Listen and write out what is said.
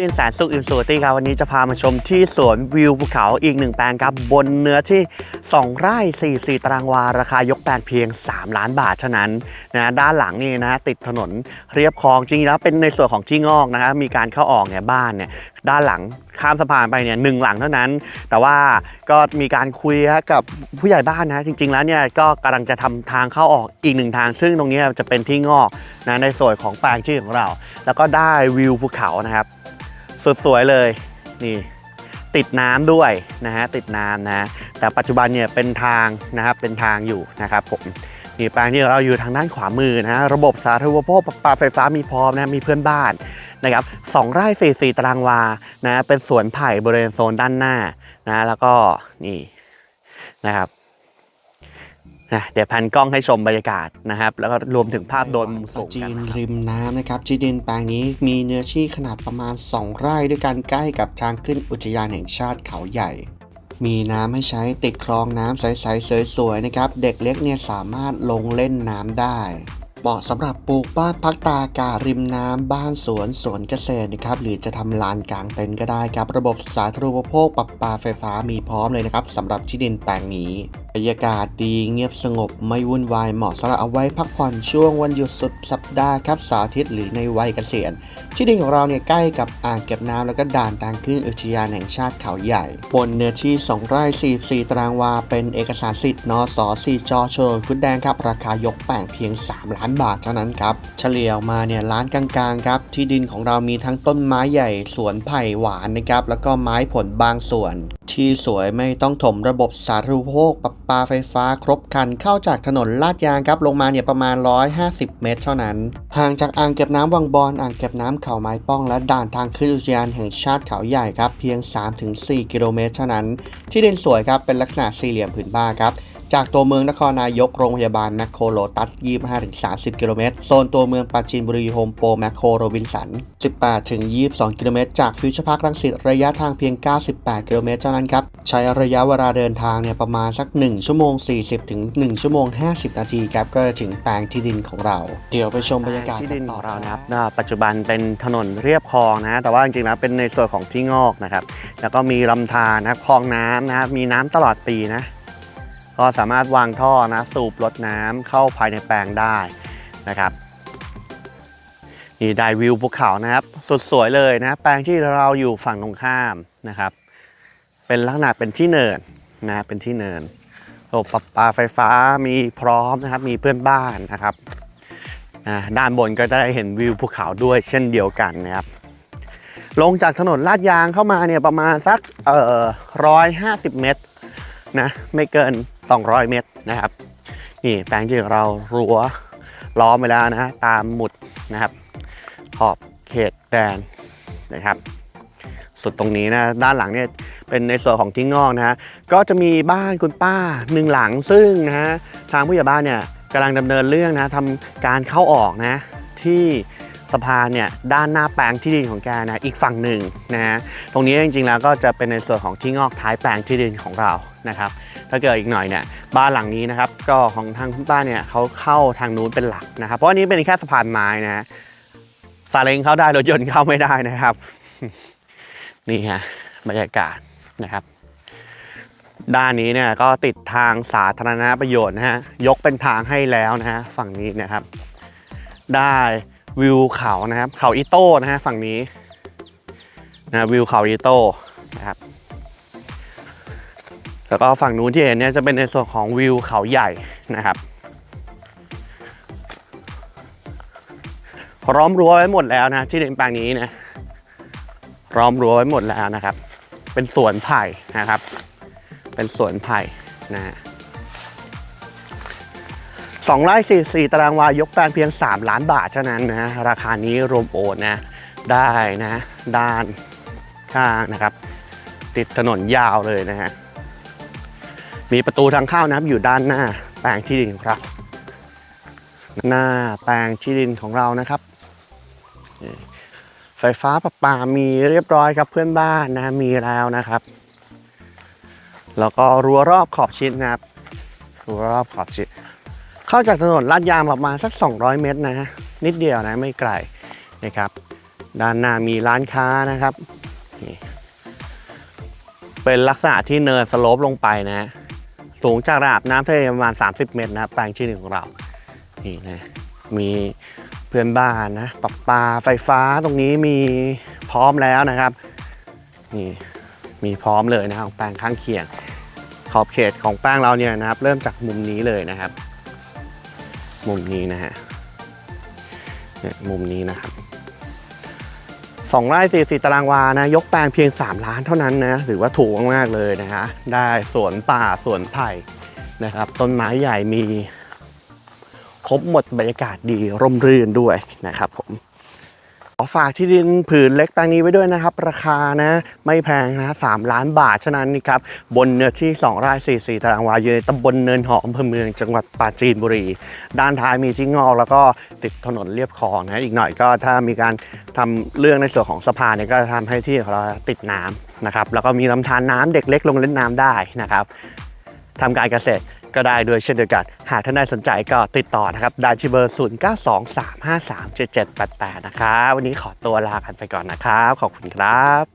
ดินแสนสุขอิมสูตี้ครับวันนี้จะพามาชมที่สวนวิวภูเขาอีกหนึ่งแปลงครับ บนเนื้อที่ 2 ไร่44ตารางวา ราคายกแปลงเพียง 3 ล้านบาทเท่านั้นนะด้านหลังนี่นะติดถนนเรียบคลองจริงแล้วเป็นในส่วนของที่งอกนะครับมีการเข้าออกเนี่ยบ้านเนี่ยด้านหลังข้ามสะพานไปเนี่ยหนึ่งหลังเท่านั้น แต่ว่าก็มีการคุยกับผู้ใหญ่บ้านนะจริง ๆ แล้วเนี่ยก็กำลังจะทำทางเข้าออกอีกหนึ่งทาง ซึ่งตรงนี้จะเป็นที่งอกนะในส่วนของแปลงชื่อของเรา แล้วก็ได้วิวภูเขานะครับ สุดสวยเลยนี่ติดน้ำด้วยนะฮะติดน้ำนะแต่ปัจจุบันเนี่ยเป็นทางนะครับเป็นทางอยู่นะครับผมนี่แปลงที่เราอยู่ทางด้านขวามือนะฮะระบบสาธารณูปโภคประปาไฟฟ้ามีพร้อมนะมีเพื่อนบ้านนะครับสองไร่สี่สี่ตารางวานะเป็นสวนไผ่บริเวณโซนด้านหน้านะแล้วก็นี่นะครับ นะเดี๋ยวพันกล้องให้ชมบรรยากาศนะครับ แล้วก็รวมถึงภาพโดนมุมสูงจีนนริมน้ำนะครับที่ดินแปลงนี้มีเนื้อที่ขนาดประมาณ 2 ไร่ด้วยกันใกล้กับทางขึ้นอุทยานแห่งชาติเขาใหญ่ มีน้ำให้ใช้ติดคลองน้ำใสๆสวยๆนะครับ เด็กเล็กเนี่ยสามารถลงเล่นน้ำได้เหมาะสำหรับปลูกบ้านพักตากอากาศริมน้ำบ้านสวนสวนเกษตรนะครับหรือจะทำลานกลางเต็นท์ก็ได้ครับ ระบบสาธารณูปโภคปรับปาไฟฟ้ามีพร้อมเลยนะครับสำหรับที่ดินแปลงนี้ รรยากาศดีเงียบสงบไม่วุ่นวายเหมาะสำหรับเอาไว้พักผ่อนช่วงวันหยุดสุดสัปดาห์ครับเสาร์อาทิตหรือในวัยเกษียณที่ดินของเราเนี่ยใกล้กับอ่างเก็บน้ำแล้วก็ด่านทางขึ้นอุทยานแห่งชาติเขาใหญ่ บนเนื้อที่ 2 ไร่ 44 ตารางวา เป็นเอกสารสิทธิ์นส4จอเชิญคุณแดงครับ ราคายกแปลงเพียง 3 ล้านบาทเท่านั้นครับ เฉลี่ยมาเนี่ยล้านกลางๆครับ ที่ดินของเรามีทั้งต้นไม้ใหญ่สวนไผ่หวานนะครับแล้วก็ไม้ผลบางส่วน ที่สวยไม่ต้องถมระบบสาธารณูปโภคปรปาไฟฟ้าครบคันเข้าจากถนนลาดยางครับลงมาเนี่ยประมาณ 150 เมตรเท่านั้น ห่างจากอ่างเก็บน้ำวังบอนอ่างเก็บน้ำเขาไม้ป้อง และด่านทางขึ้นอุทยานแห่งชาติเขาใหญ่ครับเพียง 3-4 กิโลเมตรเท่านั้น ที่ดินสวยครับเป็นลักษณะสี่เหลี่ยมผืนผ้าครับจากตัวเมืองนครนายกโรงพยาบาลแมคโครโลตัส 25-30 กิโลเมตร โซนตัวเมืองปราจีนบุรีโฮมโปรแมคโครโรบินสัน 18-22 กิโลเมตร จากฟิวเจอร์พาร์ครังสิตระยะทางเพียง 98 กิโลเมตรเท่านั้นครับ ใช้ระยะเวลาเดินทางเนี่ยประมาณสัก 1 ชั่วโมง 40 ถึง 1 ชั่วโมง 50 นาทีครับก็จะถึงแปลงที่ดินของเรา เดี๋ยวไปชมบรรยากาศที่ดินของเรากันะครับอ่าปัจจุบันเป็นถนนเรียบคลองนะแต่ว่าจริงๆแล้วเป็นในส่วนของที่งอกนะครับ แล้วก็มีลำธารนะครับคลองน้ำนะครับมีน้ำตลอดปีนะก็สามารถวางท่อนะสูบรดน้ำเข้าภายในแปลงได้นะครับนี่ได้วิวภูเขานะครับ สุดสวยเลยนะ แปลงที่เราอยู่ฝั่งตรงข้ามนะครับ เป็นลักษณะเป็นที่เนินนะเป็นที่เนินระบบประปาไฟฟ้ามีพร้อมนะครับ มีเพื่อนบ้านนะครับด้านบนก็จะได้เห็นวิวภูเขาด้วยเช่นเดียวกันนะครับลงจากถนนลาดยางเข้ามาเนี่ยประมาณสักเอ่อร้อยห้าสิบเมตรนะไม่เกิน 200 เมตรนะครับ นี่แปลงที่ของเรารั้วล้อมไปแล้วนะตามหมุดนะครับ ขอบเขตแดนนะครับ สุดตรงนี้นะด้านหลังเนี่ยเป็นในส่วนของที่งอกนะฮะก็จะมีบ้านคุณป้าหนึ่งหลังซึ่งนะฮะทางผู้ใหญ่บ้านเนี่ยกำลังดำเนินเรื่องนะทำการเข้าออกนะที่สะพานเนี่ยด้านหน้าแปลงที่ดินของแกนะอีกฝั่งหนึ่งนะฮะตรงนี้จริงๆแล้วก็จะเป็นในส่วนของที่งอกท้ายแปลงที่ดินของเรานะครับ ถ้าเกิดอีกหน่อยเนี่ยบ้านหลังนี้นะครับก็ของทางคุณป้าเนี่ยเขาเข้าทางนู้นเป็นหลักนะครับเพราะอันนี้เป็นแค่สะพานไม้นะฮะซาเล้งเข้าได้รถยนต์เข้าไม่ได้นะครับ นี่ฮะบรรยากาศนะครับ ด้านนี้เนี่ยก็ติดทางสาธารณประโยชน์นะฮะยกเป็นทางให้แล้วนะฮะฝั่งนี้นะครับ ได้วิวเขานะครับ เขาอีโต้นะฮะฝั่งนี้นะวิวเขาอีโต้นะครับแล้วก็ฝั่งนู้นที่เห็นเนี่ยจะเป็นในส่วนของวิวเขาใหญ่นะครับล้อมรั้วไว้หมดแล้วนะที่ดินแปลงนี้นะ ล้อมรั้วไว้หมดแล้วนะครับ เป็นสวนไผ่นะครับ เป็นสวนไผ่นะฮะสองไร่สี่สี่ตารางวายกแปลงเพียง 3 ล้านบาทเท่านั้นนะราคานี้รวมโอนนะได้นะด้านข้างนะครับ ติดถนนยาวเลยนะฮะมีประตูทางเข้านะอยู่ด้านหน้าแปลงที่ดินของเราหน้าแปลงที่ดินของเรานะครับ ไฟฟ้าประปามีเรียบร้อยครับเพื่อนบ้านนะมีแล้วนะครับ แล้วก็รั้วรอบขอบชิดนะครับรั้วรอบขอบชิด เข้าจากถนนลาดยางประมาณสัก 200 เมตรนะ นิดเดียวนะไม่ไกลนะครับ ด้านหน้ามีร้านค้านะครับนี่เป็นลักษณะที่เนินสโลปลงไปนะ สูงจากระดับน้ำทะเลประมาณ 30 เมตรนะแปลงที่หนึ่งของเรานี่นะมี พื่อนบ้านนะปรับปาไฟฟ้าตรงนี้มีพร้อมแล้วนะครับนี่มีพร้อมเลยนะครับแปลงข้างเคียง ขอบเขตของแป้งเราเนี่ยนะครับ เริ่มจากมุมนี้เลยนะครับ มุมนี้นะฮะเนี่ยมุมนี้นะครับสองไร่สี่สิบตารางวานะ ยกแปลงเพียง 3 ล้านเท่านั้นนะถือว่าถูกมากๆเลยนะฮะได้สวนป่าสวนไผ่นะครับ ต้นไม้ใหญ่มี ครบหมดบรรยากาศดีร่มรื่นด้วยนะครับผมขอฝากที่ดินผืนเล็กแปลงนี้ไว้ด้วยนะครับ ราคานะไม่แพงนะสามล้านบาทฉะนั้นนี่ครับบนเนื้อที่2ไร่44 ตารางวาอยู่ในตำบลเนินหอมอำเภอเมืองจังหวัดปราจีนบุรี ด้านท้ายมีที่งอกแล้วก็ติดถนนเรียบคลองนะอีกหน่อยก็ถ้ามีการทำเรื่องในส่วนของสะพานเนี่ยก็จะทำให้ที่ของเราติดน้ำนะครับแล้วก็มีลำธารน้ำเด็กเล็กลงเล่นน้ำได้นะครับทำการเกษตร ก็ได้ด้วยเช่นเดียวกัน หากท่านใดสนใจก็ติดต่อนะครับได้ที่เบอร์ 0923537788 นะครับ วันนี้ขอตัวลากันไปก่อนนะครับ ขอบคุณครับ